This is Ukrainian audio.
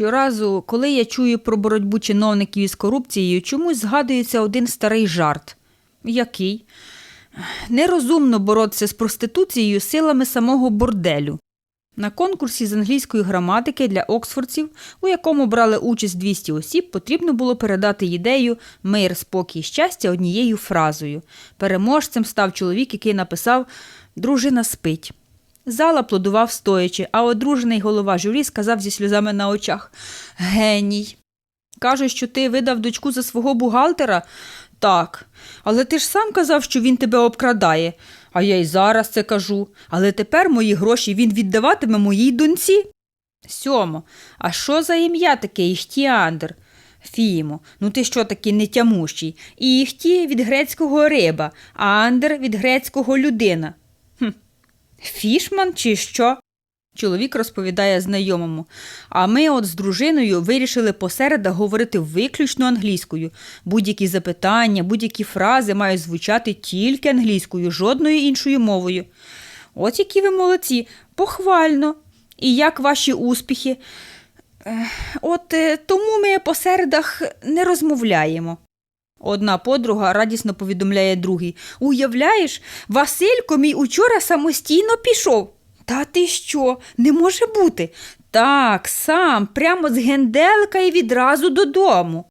Щоразу, коли я чую про боротьбу чиновників із корупцією, чомусь згадується один старий жарт. Який? Нерозумно боротися з проституцією силами самого борделю. На конкурсі з англійської граматики для оксфордців, у якому брали участь 200 осіб, потрібно було передати ідею мир, спокій, щастя однією фразою. Переможцем став чоловік, який написав Дружина спить. Зал аплодував стоячи, а одружений голова журі сказав зі сльозами на очах Геній. Кажуть, що ти видав дочку за свого бухгалтера? Так. Але ти ж сам казав, що він тебе обкрадає. А я й зараз це кажу. Але тепер мої гроші він віддаватиме моїй доньці. Сьомо, а що за ім'я таке Іхтіандр? Фімо, ну ти що такий нетямущий? Іхті від грецького риба, а андер від грецького людина. Хм. Фішман чи що? Чоловік розповідає знайомому. А ми от з дружиною вирішили посередах говорити виключно англійською. Будь-які запитання, будь-які фрази мають звучати тільки англійською, жодною іншою мовою. От які ви молодці, похвально. І як ваші успіхи? От е, тому ми посередах не розмовляємо. Одна подруга радісно повідомляє другій. Уявляєш, Василько мій учора самостійно пішов. Та ти що? Не може бути. Так, сам, прямо з генделка і відразу додому.